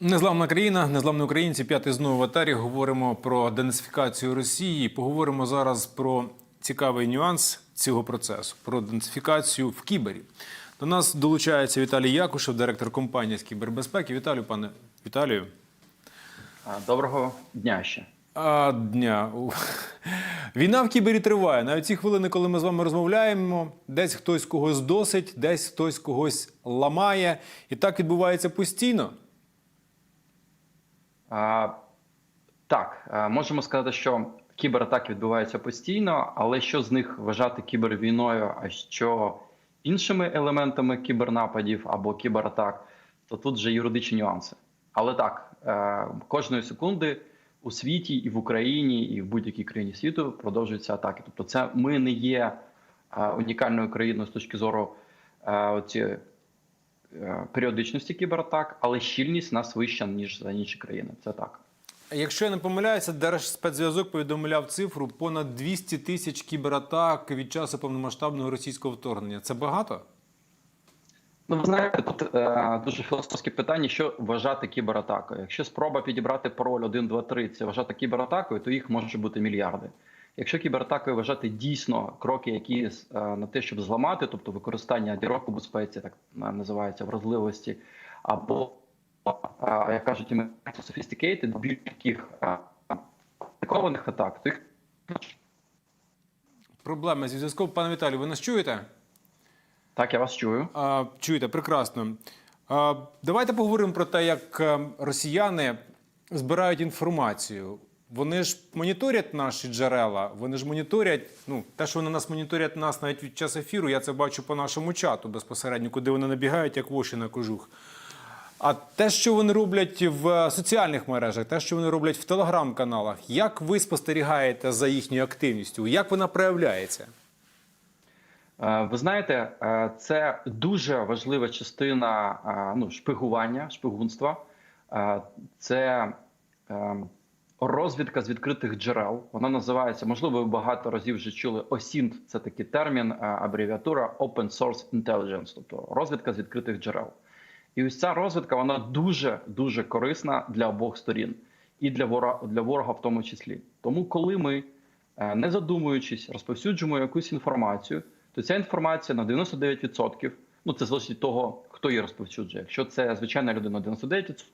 Незламна країна, незламні українці. П'ятий знову в атарі. Говоримо про денацифікацію Росії. Поговоримо зараз про цікавий нюанс цього процесу, про денацифікацію в кібері. До нас долучається Віталій Якушев, директор компанії з кібербезпеки. Віталію, пане Віталію. Доброго дня ще. А, дня. Війна в кібері триває. Навіть ці хвилини, коли ми з вами розмовляємо, десь хтось когось досить, десь хтось когось ламає. І так відбувається постійно. Так, можемо сказати, що кібератаки відбуваються постійно, але що з них вважати кібервійною, а що іншими елементами кібернападів або кібератак, то тут вже юридичні нюанси. Але так, е, кожної секунди у світі і в Україні, і в будь-якій країні світу продовжуються атаки. Тобто, це ми не є е, унікальною країною з точки зору е, е, періодичності кібератак, але щільність нас вища ніж за інші країни. Це так. Якщо я не помиляюся, Держспецзв'язок повідомляв цифру понад 200 тисяч кібератак від часу повномасштабного російського вторгнення. Це багато? Ну, ви знаєте, тут е, дуже філософське питання, що вважати кібератакою. Якщо спроба підібрати пароль 1, 2, 3 це вважати кібератакою, то їх може бути мільярди. Якщо кібератакою вважати дійсно кроки, які е, на те, щоб зламати, тобто використання дірок у безпеці, так е, називається вразливості, або е, як кажуть, sophisticated, більш таких е, атак, то їх Проблеми зі зв'язком. Пане Віталію, ви нас чуєте? так я вас чую. А, чуєте, прекрасно. А, давайте поговоримо про те, як росіяни збирають інформацію. Вони ж моніторять наші джерела, вони ж моніторять. Ну, те, що вони нас моніторять нас навіть від час ефіру, я це бачу по нашому чату безпосередньо, куди вони набігають, як воші на кожух. А те, що вони роблять в соціальних мережах, те, що вони роблять в телеграм-каналах, як ви спостерігаєте за їхньою активністю? Як вона проявляється? Е, Ви знаєте, е, це дуже важлива частина е, ну, шпигування, шпигунства. Це е, розвідка з відкритих джерел. Вона називається, можливо, ви багато разів вже чули OSINT, це такий термін, е, абревіатура Open Source Intelligence, тобто розвідка з відкритих джерел. І ось ця розвідка вона дуже дуже корисна для обох сторін, і для ворога, для ворога в тому числі. Тому, коли ми, е, не задумуючись, розповсюджуємо якусь інформацію, то ця інформація на 99%, ну це залежить того, хто її розповсюджує. Якщо це звичайна людина, 99%,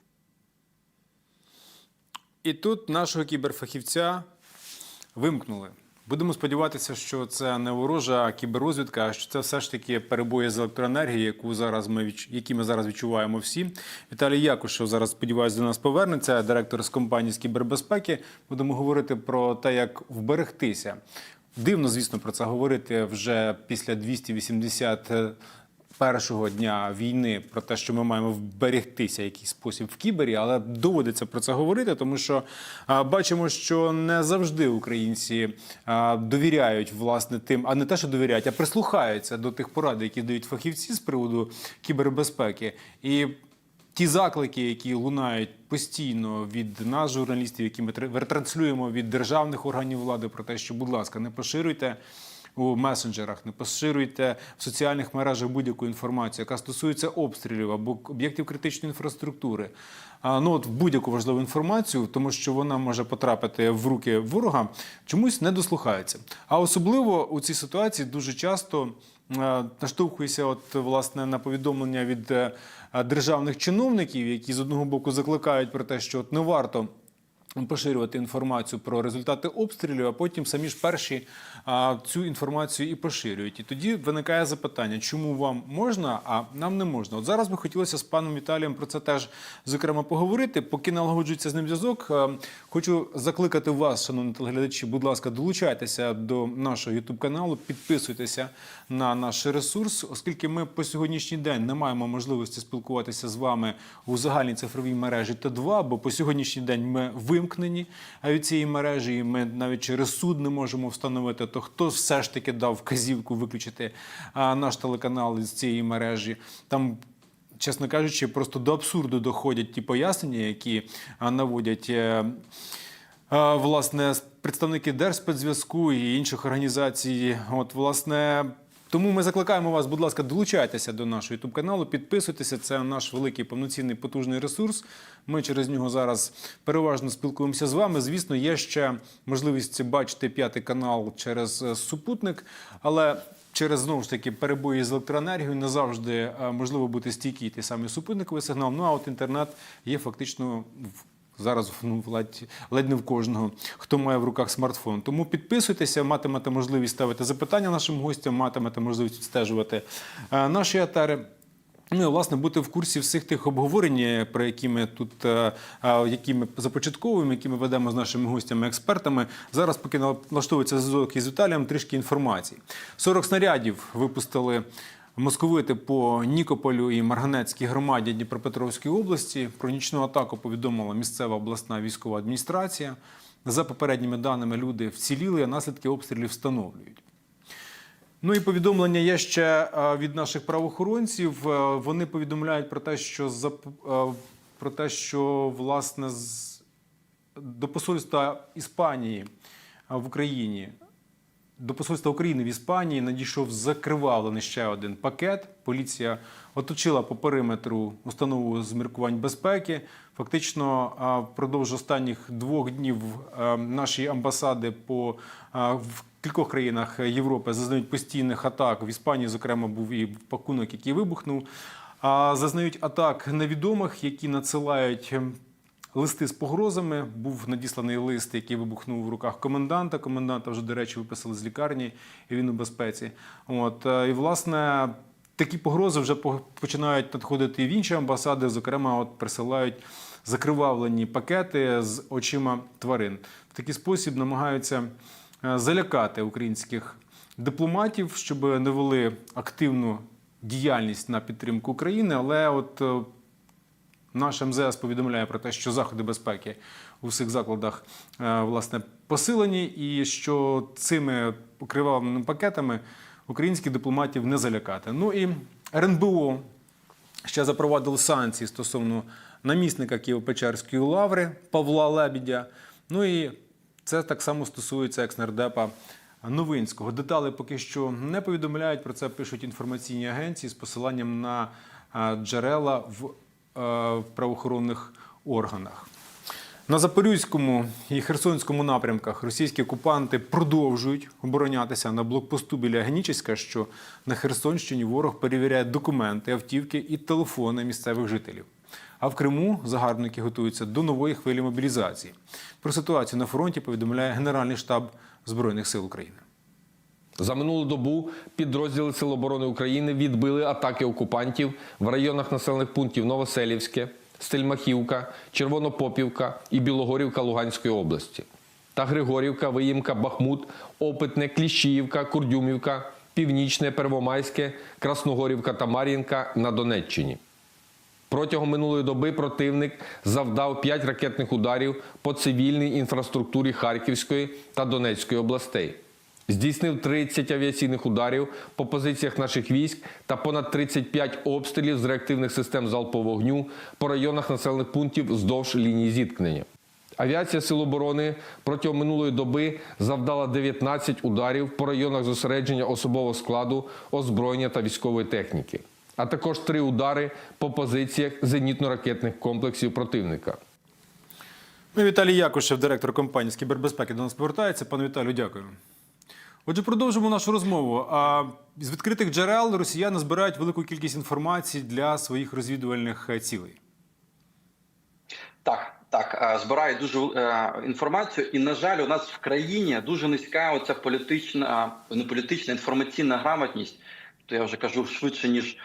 І тут нашого кіберфахівця вимкнули. Будемо сподіватися, що це не ворожа кіберрозвідка, а що це все ж таки перебої з електроенергії, яку зараз ми які ми зараз відчуваємо всі. Віталій Якушев зараз сподіваюся до нас повернеться, директор з компанії з кібербезпеки. Будемо говорити про те, як вберегтися. Дивно, звісно, про це говорити вже після 280 першого дня війни про те, що ми маємо вберегтися якийсь спосіб в кібері, але доводиться про це говорити, тому що бачимо, що не завжди українці довіряють власне тим, а не те, що довіряють, а прислухаються до тих порад, які дають фахівці з приводу кібербезпеки. І ті заклики, які лунають постійно від нас, журналістів, які ми тр- ретранслюємо від державних органів влади, про те, що, будь ласка, не поширюйте у месенджерах, не поширюйте в соціальних мережах будь-яку інформацію, яка стосується обстрілів або об'єктів критичної інфраструктури. Ну от будь-яку важливу інформацію, тому що вона може потрапити в руки ворога, чомусь не дослухаються. А особливо у цій ситуації дуже часто е, наштовхуюся, от власне на повідомлення від е, державних чиновників, які з одного боку закликають про те, що от не варто. Поширювати інформацію про результати обстрілів, а потім самі ж перші а, цю інформацію і поширюють. І тоді виникає запитання, чому вам можна, а нам не можна. От зараз би хотілося з паном Віталієм про це теж зокрема поговорити. Поки налагоджується з ним зв'язок, хочу закликати вас, шановні телеглядачі, будь ласка, долучайтеся до нашого youtube каналу, підписуйтеся на наш ресурс, оскільки ми по сьогоднішній день не маємо можливості спілкуватися з вами у загальній цифровій мережі Т2, бо по сьогоднішній день ми вимкнені від цієї мережі, і ми навіть через суд не можемо встановити, то хто все ж таки дав вказівку виключити наш телеканал з цієї мережі. Там чесно кажучи, просто до абсурду доходять ті пояснення, які наводять. е, Власне, представники Держспецзв'язку і інших організацій, от власне, Тому ми закликаємо вас, будь ласка, долучайтеся до нашого youtube каналу, підписуйтеся. Це наш великий повноцінний потужний ресурс. Ми через нього зараз переважно спілкуємося з вами. Звісно, є ще можливість бачити п'ятий канал через е, супутник, але через знову ж таки перебої з електроенергією не завжди е, можливо бути стійкий той самий супутниковий сигнал. Ну а от інтернет є фактично в Зараз ну, ледь, ледь не в кожного, хто має в руках смартфон. Тому підписуйтеся, матимете можливість ставити запитання нашим гостям, матимете можливість відстежувати е, наші етери. Ну і власне бути в курсі всіх тих обговорень, про які ми тут е, е, які ми започатковуємо, які ми ведемо з нашими гостями, експертами. Зараз, поки налаштовується зв'язок із Віталієм, трішки інформації. 40 снарядів випустили московити по Нікополю і Марганецькій громаді Дніпропетровської області. Про нічну атаку повідомила місцева обласна військова адміністрація. За попередніми даними, люди вціліли, а наслідки обстрілів встановлюють. Ну і повідомлення є ще е, від наших правоохоронців. Е, Вони повідомляють про те, що за е, про те, що власне до посольства Іспанії в Україні. До посольства України в Іспанії надійшов закривавлений ще один пакет. Поліція оточила по периметру установу з міркувань безпеки. Фактично, впродовж останніх двох днів наші амбасади по в кількох країнах Європи зазнають постійних атак. В Іспанії, зокрема, був і пакунок, який вибухнув. А зазнають атак невідомих, які надсилають листи з погрозами. Був надісланий лист, який вибухнув в руках коменданта. Коменданта вже, до речі, виписали з лікарні, і він у безпеці. От е, і власне. Такі погрози вже починають надходити і в інші амбасади. Зокрема, от присилають закривавлені пакети з очима тварин. В такий спосіб намагаються е, залякати українських дипломатів, щоб не вели активну діяльність на підтримку України. Але от е, наш МЗС повідомляє про те, що заходи безпеки у всіх закладах е, власне посилені, і що цими покривавленими пакетами українських дипломатів не залякати. Ну і РНБО ще запровадили санкції стосовно намісника Києво-Печерської лаври Павла Лебідя. Ну і це так само стосується екснардепа Новинського. Деталі поки що не повідомляють. Про це пишуть інформаційні агенції з посиланням на е, джерела в, в правоохоронних органах. На Запорізькому і Херсонському напрямках російські окупанти продовжують оборонятися на блокпосту біля Генічеська, що на Херсонщині ворог перевіряє документи, автівки і телефони місцевих жителів. А в Криму загарбники готуються до нової хвилі мобілізації. Про ситуацію на фронті повідомляє Генеральний штаб Збройних сил України. За минулу добу підрозділи Сил оборони України відбили атаки окупантів в районах населених пунктів Новоселівське, Стельмахівка, Червонопопівка і Білогорівка Луганської області. Та Григорівка, Виїмка, Бахмут, Опитне, Кліщіївка, Курдюмівка, Північне, Первомайське, Красногорівка та Мар'їнка на Донеччині. Протягом минулої доби противник завдав 5 ракетних ударів по цивільній інфраструктурі Харківської та Донецької областей. Здійснив 30 авіаційних ударів по позиціях наших військ та понад 35 обстрілів з реактивних систем залпового вогню по районах населених пунктів вздовж лінії зіткнення. Авіація Сил оборони протягом минулої доби завдала 19 ударів по районах зосередження особового складу, озброєння та військової техніки, а також три удари по позиціях зенітно-ракетних комплексів противника. Ну, Віталій Якушев, директор компанії з кібербезпеки, до нас повертається. Пане Віталію, дякую. Отже, продовжимо нашу розмову. З відкритих джерел росіяни збирають велику кількість інформації для своїх розвідувальних е, цілей. Так, так, е, збирають дуже е, інформацію, і на жаль, у нас в країні дуже низька оця політична, не політична інформаційна грамотність. То я вже кажу швидше ніж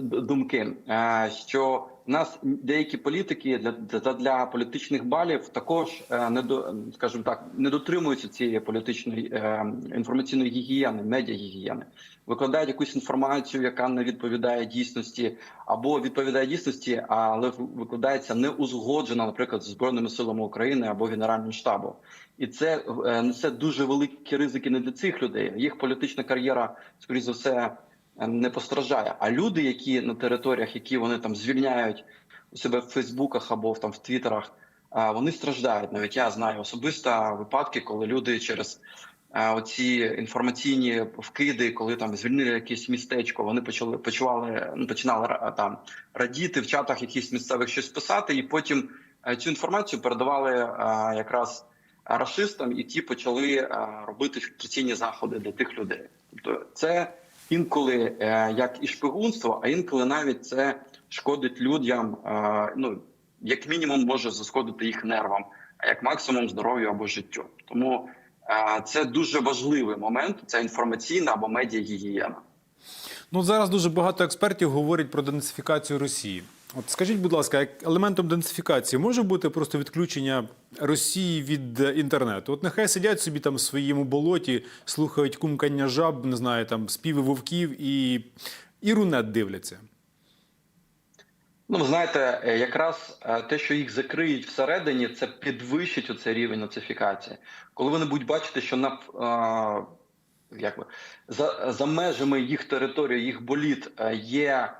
думки. Е, що в нас деякі політики для для, політичних балів також е, не до скажімо так, не дотримуються цієї політичної е, інформаційної гігієни, медіагігієни. Викладають якусь інформацію, яка не відповідає дійсності, або відповідає дійсності, але викладається не узгоджена, наприклад, з збройними силами України або Генеральним штабом. І це е, несе дуже великі ризики не для цих людей. Їх політична кар'єра, скоріш за все, е, не постраждає. А люди, які на територіях, які вони там звільняють у себе в Фейсбуках або там в Твіттерах, е, вони страждають. Навіть я знаю особисто випадки, коли люди через е, оці інформаційні вкиди, коли там звільнили якесь містечко, вони почали почували ну, починали там радіти в чатах якихось місцевих щось писати, і потім е, цю інформацію передавали якраз рашистам, і ті почали робити фільтраційні заходи для тих людей. Тобто, це інколи е, як і шпигунство, а інколи навіть це шкодить людям. е, Ну як мінімум може зашкодити їх нервам, а як максимум здоров'ю або життю. Тому е, це дуже важливий момент. Це інформаційна або медіагігієна. Ну зараз дуже багато експертів говорять про денацифікацію Росії. От скажіть, будь ласка, як елементом денацифікації може бути просто відключення Росії від е, інтернету? От нехай сидять собі там в своєму болоті, слухають кумкання жаб, не знаю, там співи вовків і, і рунет дивляться. Ну, ви знаєте, е, якраз е, те, що їх закриють всередині, це підвищить оцей рівень нацифікації. Коли вони будуть бачити, що на е, як би, за, за межами їх території, їх боліт є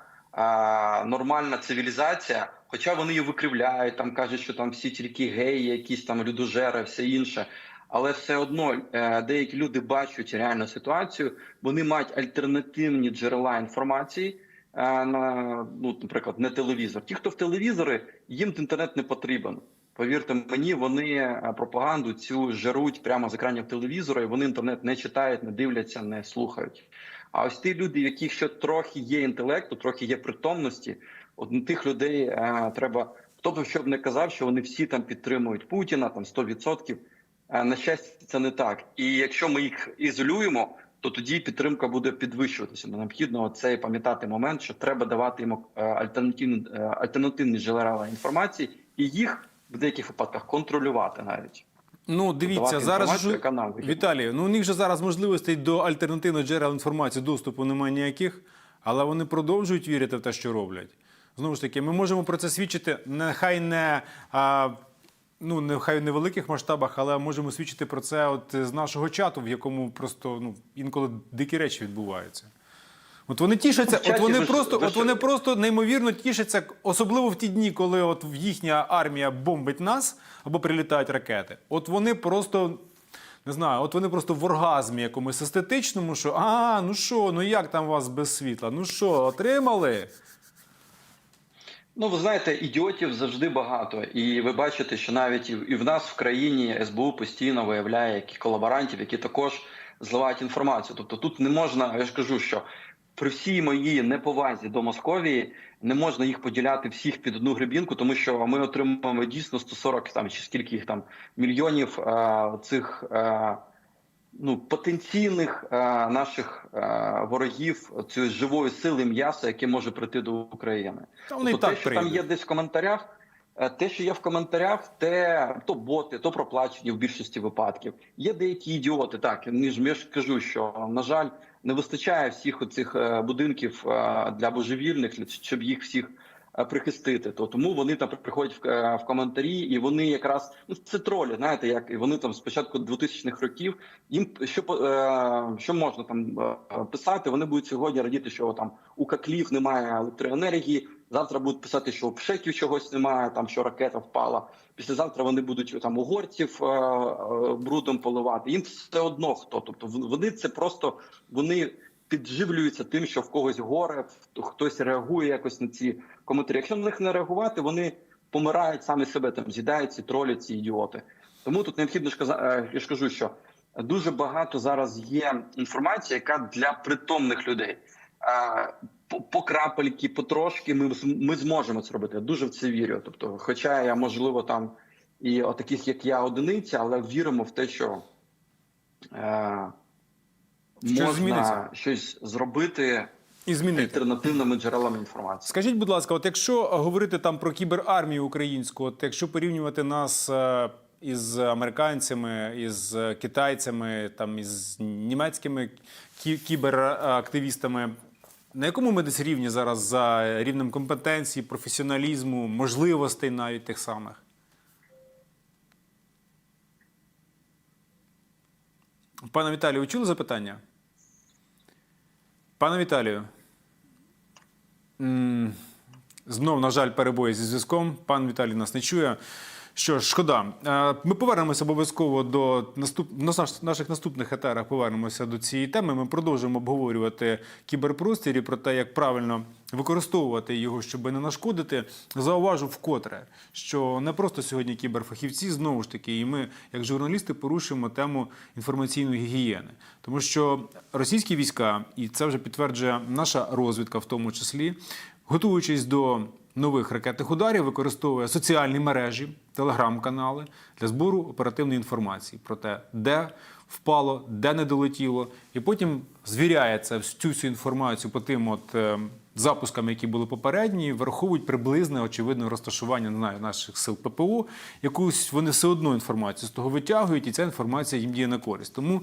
нормальна цивілізація, хоча вони її викривляють, там кажуть, що там всі тільки геї, якісь там людожери, все інше. Але все одно е, деякі люди бачать реальну ситуацію, вони мають альтернативні джерела інформації. е, на ну, наприклад, не телевізор. Ті, хто в телевізори, їм інтернет не потрібен. Повірте мені, вони е, пропаганду цю жаруть прямо з екранів телевізора, і вони інтернет не читають, не дивляться, не слухають. А ось ті люди, в яких ще трохи є інтелекту, трохи є притомності, от тих людей е, треба. Хто б що б не казав, що вони всі там підтримують Путіна, там 100%. Е, на щастя, це не так. І якщо ми їх ізолюємо, то тоді підтримка буде підвищуватися. Необхідно цей пам'ятати момент, що треба давати йому е, альтернативні, альтернативні джерела інформації і їх в деяких випадках контролювати навіть. Ну, дивіться, зараз ж. Віталію, ну у них же зараз можливостей до альтернативних джерел інформації доступу немає ніяких, але вони продовжують вірити в те, що роблять. Знову ж таки, ми можемо про це свідчити, нехай не а, ну нехай в невеликих масштабах, але можемо свідчити про це от з нашого чату, в якому просто ну інколи дикі речі відбуваються. От вони тішаться, от вони просто, от вони просто неймовірно тішаться, особливо в ті дні, коли от їхня армія бомбить нас або прилітають ракети. От вони просто. Не знаю, от вони просто в оргазмі якомусь естетичному, що а, ну що, ну як там у вас без світла? Ну що, отримали? Ну, ви знаєте, ідіотів завжди багато, і ви бачите, що навіть і в- і в нас в країні СБУ постійно виявляє які колаборантів, які також зливають інформацію. Тобто тут не можна, я ж кажу, що при всій моїй неповазі до Московії не можна їх поділяти всіх під одну гребінку, тому що ми отримуємо дійсно 140 там чи скільки їх там мільйонів е, цих. Е, ну, потенційних е, наших е, ворогів цієї живої сили м'яса, яке може прийти до України. Та вони Тобто так те, що там є десь в коментарях, е, те, що є в коментарях, те то боти, то проплачені в більшості випадків. Є деякі ідіоти. Так я ж я ж кажу, що на жаль, не вистачає всіх оцих е, будинків е, для божевільних, щоб їх всіх. Е, Прихистити, то тому вони там приходять в, е, в коментарі, і вони якраз ну це тролі, знаєте, як і вони там з початку 2000-х років їм що е, що можна там писати? Вони будуть сьогодні радіти, що там у Каклів немає електроенергії. Завтра будуть писати, що у пшеків чогось немає, там що ракета впала. Післязавтра вони будуть там угорців е, е, брудом поливати. Їм все одно хто. Тобто в- вони це просто вони підживлюються тим, що в когось горе, хтось реагує якось на ці коментарі. Якщо на них не реагувати, вони помирають самі себе, там з'їдають ці тролі, ці ідіоти. Тому тут необхідно ж е, я ж кажу, що дуже багато зараз є інформації, яка для притомних людей. Е, По, крапельки, потрошки ми, ми зможемо це робити. Я дуже в це вірю. Тобто, хоча я можливо там і таких, як я, одиниця, але віримо в те, що е, Щось можна зміниться. щось зробити І змінити. альтернативними джерелами інформації. Скажіть, будь ласка, от якщо говорити там про кіберармію українську, от якщо порівнювати нас е, із американцями, із е, китайцями, там із німецькими кі- кіберактивістами, на якому ми десь рівні зараз за рівнем компетенції, професіоналізму, можливостей навіть тих самих? Пане Віталію, ви чули запитання? Пане Віталію. Знов, на жаль, перебої зі зв'язком. Пан Віталій нас не чує. Що ж, шкода. Е, Ми повернемося обов'язково до наступ... на наших наступних етерах. Повернемося до цієї теми. Ми продовжуємо обговорювати кіберпростір і про те, як правильно використовувати його, щоб не нашкодити. Зауважу вкотре, що не просто сьогодні кіберфахівці, знову ж таки, і ми, як журналісти, порушуємо тему інформаційної гігієни, тому що російські війська, і це вже підтверджує наша розвідка, в тому числі, готуючись до нових ракетних ударів, використовує соціальні мережі, телеграм-канали для збору оперативної інформації про те, де впало, де не долетіло, і потім звіряє це всю цю інформацію по тим от е, запускам, які були попередні, враховують приблизне очевидне розташування не знаю, наших сил ППО. Якусь вони все одно інформацію з того витягують, і ця інформація їм діє на користь. Тому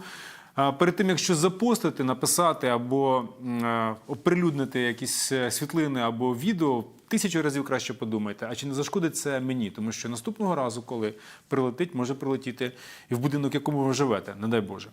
Перед тим, як щось запостити, написати або е, оприлюднити якісь е, світлини або відео, тисячу разів краще подумайте, а чи не зашкодить це мені? Тому що наступного разу, коли прилетить, може прилетіти і в будинок, якому ви живете, не дай Боже.